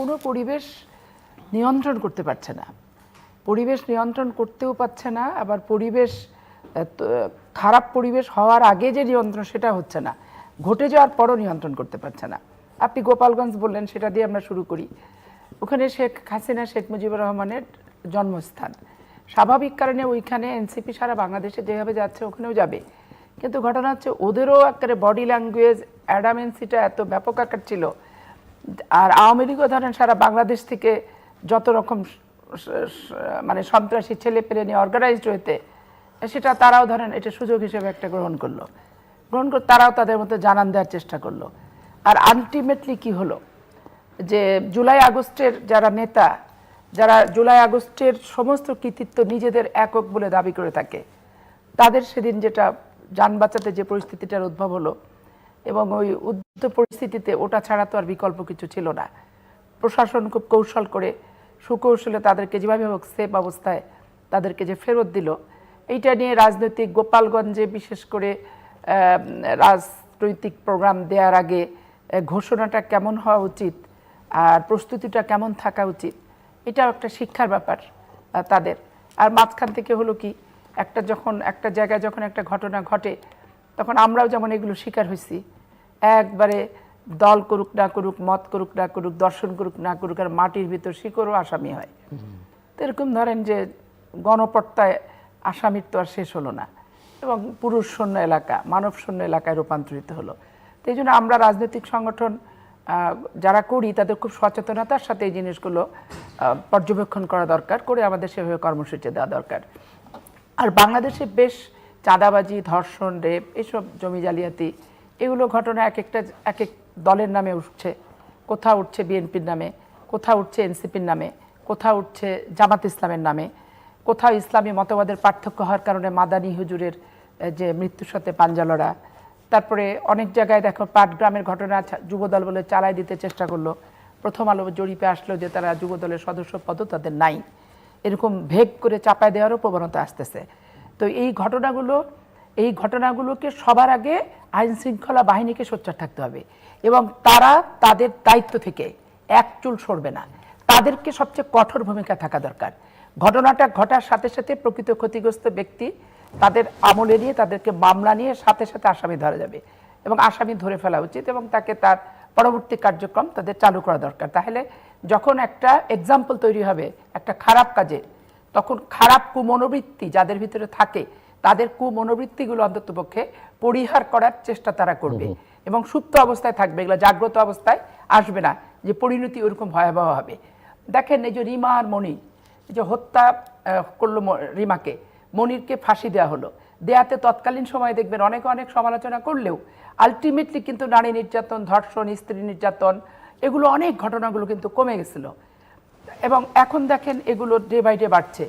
কোনো পরিবেশ নিয়ন্ত্রণ করতে পারছে না। পরিবেশ নিয়ন্ত্রণ করতেও পারছে না, আবার পরিবেশ খারাপ পরিবেশ হওয়ার আগে যে নিয়ন্ত্রণ সেটা হচ্ছে না। ঘটে যাওয়ার পরও নিয়ন্ত্রণ করতে পারছে না। আপনি গোপালগঞ্জ বললেন, সেটা দিয়ে আমরা শুরু করি। ওখানে শেখ হাসিনা, শেখ মুজিবুর রহমানের জন্মস্থান। স্বাভাবিক কারণে ওইখানে এনসিপি সারা বাংলাদেশে যেভাবে যাচ্ছে, ওখানেও যাবে। কিন্তু ঘটনা হচ্ছে, ওদেরও একেবারে বডি ল্যাঙ্গুয়েজ অ্যাডামেন্সিটা এত ব্যাপক আকার ছিল আর আওয়ামী লীগও ধরেন সারা বাংলাদেশ থেকে যত রকম মানে সন্ত্রাসী ছেলে পেলে নিয়ে অর্গানাইজড হইতে সেটা তারাও ধরেন এটা সুযোগ হিসেবে একটা গ্রহণ করল। গ্রহণ করে, তারাও তাদের মধ্যে জানান দেওয়ার চেষ্টা করল। আর আলটিমেটলি কি হলো? যে জুলাই আগস্টের যারা নেতা, যারা জুলাই আগস্টের সমস্ত কৃতিত্ব নিজেদের একক বলে দাবি করে থাকে, তাদের সেদিন যেটা যান বাঁচাতে যে পরিস্থিতিটার উদ্ভব হলো এবং ওই উদ্ধ পরিস্থিতিতে ওটা ছাড়া তো আর বিকল্প কিছু ছিল না। প্রশাসন খুব কৌশল করে, সুকৌশলে তাদেরকে যেভাবে হোক সেফ অবস্থায় তাদেরকে যে ফেরত দিল, এইটা নিয়ে রাজনৈতিক গোপালগঞ্জে বিশেষ করে রাজনৈতিক প্রোগ্রাম দেওয়ার আগে ঘোষণাটা কেমন হওয়া উচিত আর প্রস্তুতিটা কেমন থাকা উচিত, এটাও একটা শিক্ষার ব্যাপার তাদের। আর মাঝখান থেকে হলো কি, একটা যখন, একটা জায়গায় যখন একটা ঘটনা ঘটে তখন আমরাও যেমন এগুলো শিকার হয়েছি একবারে দল করুক না করুক মত করুক না করুক দর্শন করুক না করুক আর মাটির ভিতর শিকড়ও আসামি হয়। তো এরকম ধরেন যে গণপট্টায় আসামির তো আর শেষ হলো না এবং পুরুষ শূন্য এলাকা মানব শূন্য এলাকায় রূপান্তরিত হলো। তো এই জন্য আমরা রাজনৈতিক সংগঠন যারা করি তাদের খুব সচেতনতার সাথে এই জিনিসগুলো পর্যবেক্ষণ করা দরকার করে আমাদের সেভাবে কর্মসূচি দেওয়া দরকার। আর বাংলাদেশে বেশ চাঁদাবাজি, ধর্ষণ, রেপ এসব জমি জালিয়াতি, এগুলো ঘটনা এক একটা, এক এক দলের নামে উঠছে। কোথাও উঠছে বিএনপির নামে, কোথাও উঠছে এনসিপির নামে, কোথাও উঠছে জামাত ইসলামের নামে, কোথাও ইসলামী মতবাদের পার্থক্য হওয়ার কারণে মাদানী হুজুরের যে মৃত্যুর সাথে পাঞ্জালরা তারপরে অনেক জায়গায় দেখো পাটগ্রামের ঘটনা যুবদল বলে চালাই দিতে চেষ্টা করল। প্রথম আলো জরিপে আসলো যে তারা যুবদলের সদস্য পদও তাদের নাই। এরকম ভেগ করে চাপায় দেওয়ারও প্রবণতা আসতেছে। তো এই ঘটনাগুলো, এই ঘটনাগুলোকে সবার আগে আইন শৃঙ্খলা বাহিনীকে সোচ্চার থাকতে হবে এবং তারা তাদের দায়িত্ব থেকে এক চুল সরবে না। তাদেরকে সবচেয়ে কঠোর ভূমিকা থাকা দরকার। ঘটনাটা ঘটার সাথে সাথে প্রকৃত ক্ষতিগ্রস্ত ব্যক্তি তাদের আমলে নিয়ে, তাদেরকে মামলা নিয়ে সাথে সাথে আসামি ধরা যাবে এবং আসামি ধরে ফেলা উচিত এবং তাকে তার পরবর্তী কার্যক্রম তাদের চালু করা দরকার। তাহলে যখন একটা এক্সাম্পল তৈরি হবে, একটা খারাপ কাজে তখন খারাপ কুমনোবৃত্তি যাদের ভিতরে থাকে তাদের কুমনোবৃত্তিগুলো অন্ততপক্ষে পরিহার করার চেষ্টা তারা করবে। এবং সুপ্ত অবস্থায় থাকবে এগুলো জাগ্রত অবস্থায় আসবে না যে পরিণতি ওরকম ভয়াবহ হবে। দেখেন এই যে রিমা আর মণি এই যে হত্যা করল রিমাকে মনিরকে ফাঁসি দেওয়া হলো। দেয়াতে তৎকালীন সময়ে দেখবেন অনেক অনেক সমালোচনা করলেও আলটিমেটলি কিন্তু নারী নির্যাতন ধর্ষণ স্ত্রী নির্যাতন এগুলো অনেক ঘটনাগুলো কিন্তু কমে গেছিল। এবং এখন দেখেন এগুলো ডে বাই ডে বাড়ছে।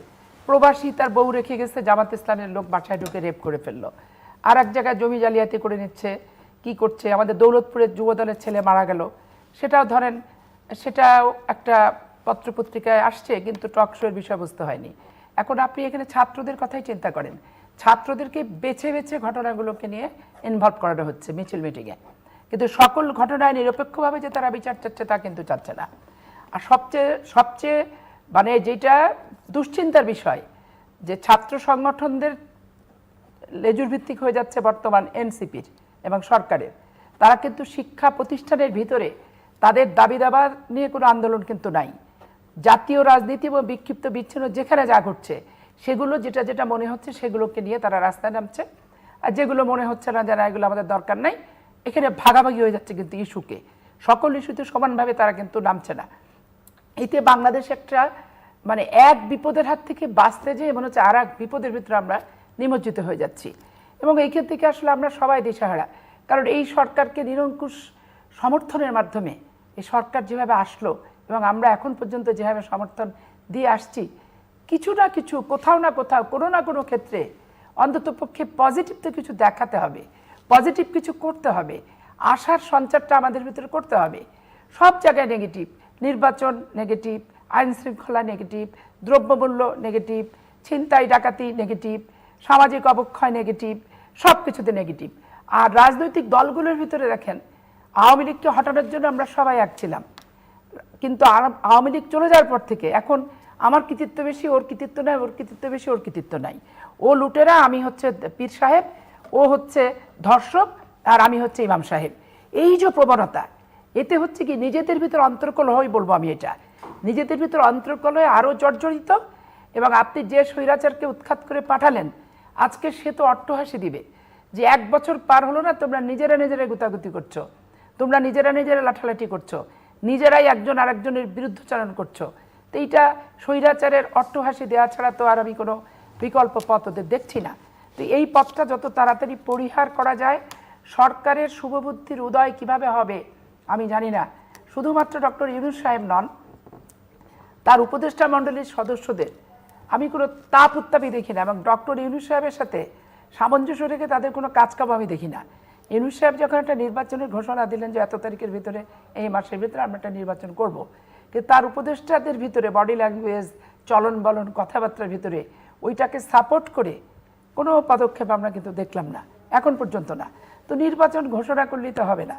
প্রবাসী তার বউ রেখে গেছে, জামাত ইসলামের লোক বাসায় ঢুকে রেপ করে ফেলল। আর এক জায়গায় জমি জালিয়াতি করে নিচ্ছে, কি করছে? আমাদের দৌলতপুরের যুবদলের ছেলে মারা গেল। সেটাও ধরেন, সেটাও একটা পত্রপত্রিকায় আসছে, কিন্তু টক শোয়ের বিষয়বস্তু হয়নি। এখন আপনি এখানে ছাত্রদের কথাই চিন্তা করেন। ছাত্রদেরকে বেছে বেছে ঘটনাগুলোকে নিয়ে ইনভলভ করানো হচ্ছে মিছিল মিটিংয়ে কিন্তু সকল ঘটনায় নিরপেক্ষভাবে যে তারা বিচার চাচ্ছে তা কিন্তু চাচ্ছে না। আর সবচেয়ে সবচেয়ে মানে যেটা দুশ্চিন্তার বিষয়, যে ছাত্র সংগঠনদের লেজুর ভিত্তিক হয়ে যাচ্ছে বর্তমান এনসিপির এবং সরকারের। তারা কিন্তু শিক্ষা প্রতিষ্ঠানের ভিতরে তাদের দাবি দাবা নিয়ে কোনো আন্দোলন কিন্তু নাই। জাতীয় রাজনীতি এবং বিক্ষিপ্ত বিচ্ছিন্ন যেখানে যা ঘটছে, সেগুলো যেটা যেটা মনে হচ্ছে সেগুলোকে নিয়ে তারা রাস্তায় নামছে। আর যেগুলো মনে হচ্ছে না যারা এগুলো আমাদের দরকার নাই, এখানে ভাগাভাগি হয়ে যাচ্ছে কিন্তু ইস্যুকে। সকল ইস্যুতে সমানভাবে তারা কিন্তু নামছে না। এতে বাংলাদেশ একটা মানে এক বিপদের হাত থেকে বাঁচতে যেয়ে মনে হচ্ছে আর এক বিপদের ভিতরে আমরা নিমজ্জিত হয়ে যাচ্ছি। এবং এই এইখান থেকে আসলে আমরা সবাই দিশাহারা? কারণ এই সরকারকে নিরঙ্কুশ সমর্থনের মাধ্যমে, এই সরকার যেভাবে আসলো এবং আমরা এখন পর্যন্ত যেভাবে সমর্থন দিয়ে আসছি, কিছু না কিছু, কোথাও না কোথাও, কোনো না কোনো ক্ষেত্রে অন্তত পক্ষে পজিটিভ তো কিছু দেখাতে হবে পজিটিভ কিছু করতে হবে, আশার সঞ্চারটা আমাদের ভিতরে করতে হবে। সব জায়গায় নেগেটিভ নির্বাচন নেগেটিভ আইন শৃঙ্খলা নেগেটিভ দ্রব্যমূল্য নেগেটিভ ছিনতাই ডাকাতি নেগেটিভ সামাজিক অবক্ষয় নেগেটিভ সব কিছুতে নেগেটিভ আর রাজনৈতিক দলগুলোর ভিতরে দেখেন, আওয়ামী লীগকে হটানোর জন্য আমরা সবাই এক ছিলাম। কিন্তু আওয়ামী লীগ চলে যাওয়ার পর থেকে এখন আমার কৃতিত্ব বেশি, ওর কৃতিত্ব নাই, ওর কৃতিত্ব বেশি, ওর কৃতিত্ব নাই। ও লুটেরা, আমি হচ্ছে পীর সাহেব, ও হচ্ছে ধর্ষক, আর আমি হচ্ছে ইমাম সাহেব। এই যে প্রবণতা এতে হচ্ছে কি নিজেদের ভিতর অন্তর্কলহই বলব আমি এটা। নিজেদের ভিতর অন্তর্কলহে আরও জর্জরিত এবং আপনি যে স্বৈরাচারকে উৎখাত করে পাঠালেন, আজকে সে তো অট্টহাসি দিবে যে এক বছর পার হলো না, তোমরা নিজেরা নিজেরা গুতাগুতি করছ, তোমরা নিজেরা নিজেরা লাঠালাঠি করছ, নিজেরাই একজন আরেকজনের বিরুদ্ধচারণ করছ। তো এইটা স্বৈরাচারের অট্টহাসি দেওয়া ছাড়া তো আর আমি কোনো বিকল্প পথ ওদের দেখছি না। তো এই পথটা যত তাড়াতাড়ি পরিহার করা যায়, সরকারের শুভবুদ্ধির উদয় কীভাবে হবে আমি জানি না। শুধুমাত্র ডক্টর ইউনুস সাহেব নন, তার উপদেষ্টা মণ্ডলীর সদস্যদের। আমি কোনো তাপ উত্তাপই দেখি না এবং ডক্টর ইউনুস সাহেবের সাথে সামঞ্জস্য রেখে তাদের কোনো কাজকাম আমি দেখি না। ইউনুস সাহেব যখন একটা নির্বাচনের ঘোষণা দিলেন যে এত তারিখের ভিতরে এই মাসের ভিতরে আমরা একটা নির্বাচন করব, কিন্তু তার উপদেষ্টাদের ভিতরে বডি ল্যাঙ্গুয়েজ, চলন বলন, কথাবার্তার ভিতরে ওইটাকে সাপোর্ট করে কোনো পদক্ষেপ আমরা কিন্তু দেখলাম না, এখন পর্যন্ত না। তো নির্বাচন ঘোষণা করলেই তো হবে না।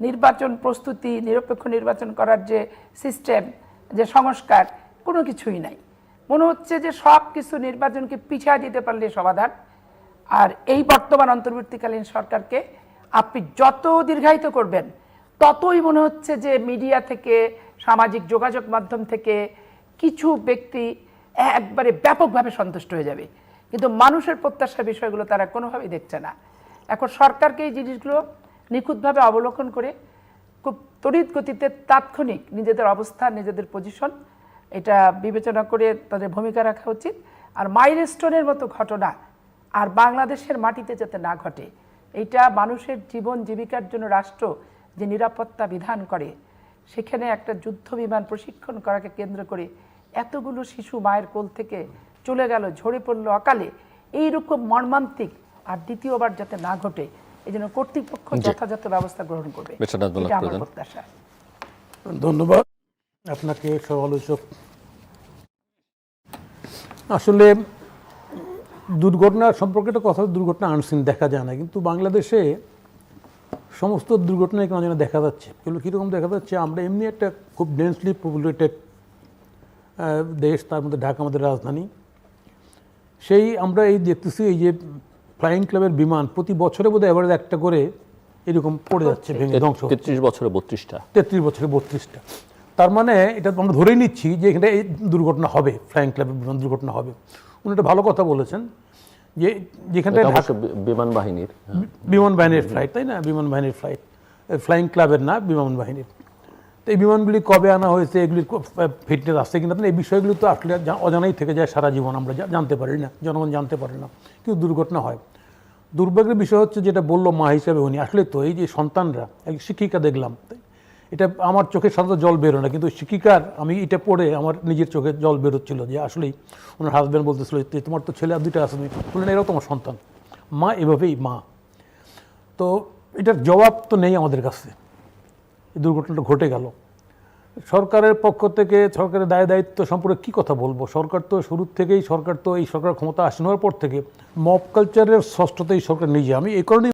নির্বাচন প্রস্তুতি, নিরপেক্ষ নির্বাচন করার যে সিস্টেম যে সংস্কার, কোনো কিছুই নাই। মনে হচ্ছে যে সব কিছু নির্বাচনকে পিছিয়ে দিতে পারলে সমাধান। আর এই বর্তমান অন্তর্বর্তীকালীন সরকারকে আপনি যত দীর্ঘায়িত করবেন, ততই মনে হচ্ছে যে মিডিয়া থেকে, সামাজিক যোগাযোগ মাধ্যম থেকে কিছু ব্যক্তি একবারে ব্যাপকভাবে সন্তুষ্ট হয়ে যাবে। কিন্তু মানুষের প্রত্যাশার বিষয়গুলো তারা কোনোভাবেই দেখছে না। এখন সরকারকে এই জিনিসগুলো নিখুঁতভাবে অবলোকন করে খুব তড়িৎ গতিতে তাৎক্ষণিক নিজেদের অবস্থান, নিজেদের পজিশন এটা বিবেচনা করে তাদের ভূমিকা রাখা উচিত। আর মাইলস্টোনের মতো ঘটনা আর বাংলাদেশের মাটিতে যাতে না ঘটে এটা মানুষের জীবন জীবিকার জন্য রাষ্ট্র যে নিরাপত্তা বিধান করে, সেখানে একটা যুদ্ধ বিমান প্রশিক্ষণ করাকে কেন্দ্র করে এতগুলো শিশু মায়ের কোল থেকে চলে গেল, ঝরে পড়ল অকালে। এইরকম মর্মান্তিক আর দ্বিতীয়বার যাতে না ঘটে এই জন্য কর্তৃপক্ষ যথাযথ ব্যবস্থা গ্রহণ করবে। এটা আমার প্রত্যাশা। ধন্যবাদ। আপনাকে সমালোচক। আসলে দুর্ঘটনা সম্পর্কে একটা কথা দুর্ঘটনা আনসিন দেখা যায় না কিন্তু বাংলাদেশে সমস্ত দুর্ঘটনায় কেন যেন দেখা যাচ্ছে। এগুলো কীরকম দেখা যাচ্ছে? আমরা এমনি একটা খুব ডেন্সলি পপুলেটেড দেশ তার মধ্যে ঢাকা আমাদের রাজধানী। সেই আমরা এই দেখতেছি এই যে ফ্লাইং ক্লাবের বিমান প্রতি বছরে বোধহয় এভারেজ একটা করে এরকম পড়ে যাচ্ছে ভেঙে ধ্বংস তেত্রিশ বছরে বত্রিশটা। তেত্রিশ বছরে বত্রিশটা। তার মানে এটা আমরা ধরেই নিচ্ছি যে এখানে এই দুর্ঘটনা হবে ফ্লাইং ক্লাবের বিমান দুর্ঘটনা হবে। উনি একটা ভালো কথা বলেছেন যে যেখানটা বি- বিমান বাহিনীর বিমান বাহিনীর ফ্লাইট তাই না? বিমান বাহিনীর ফ্লাইট ফ্লাইং ক্লাবের না বিমান বাহিনীর তো এই বিমানগুলি কবে আনা হয়েছে এগুলির ফিটনেস আসছে কিনা এই বিষয়গুলি তো আসলে অজানাই থেকে যায় সারা জীবন আমরা জানতে পারি না জনগণ জানতে পারে না কিন্তু দুর্ঘটনা হয়। দুর্ভাগ্যের বিষয় হচ্ছে যেটা বলল মা হিসাবে উনি, আসলে তো এই যে সন্তানরা এক শিক্ষিকা দেখলাম, এটা আমার চোখের সাথে জল বেরো না, কিন্তু শিক্ষিকার, আমি এটা পড়ে আমার নিজের চোখে জল বেরোচ্ছিল যে আসলেই ওনার হাজব্যান্ড বলতেছিল যে তোমার তো ছেলে আর দুইটা আছে, তুমি বললেন এরাও তোমার সন্তান, মা এভাবেই মা। তো এটার জবাব তো নেই আমাদের কাছে। এই দুর্ঘটনাটা ঘটে গেল। সরকারের পক্ষ থেকে সরকারের দায় দায়িত্ব সম্পর্কে কী কথা বলব? সরকার তো শুরুর থেকেই সরকার তো এই সরকার ক্ষমতা আসীন হওয়ার পর থেকে মপ কালচারের ষষ্ঠতেই সরকার নিজে আমি এই কারণেই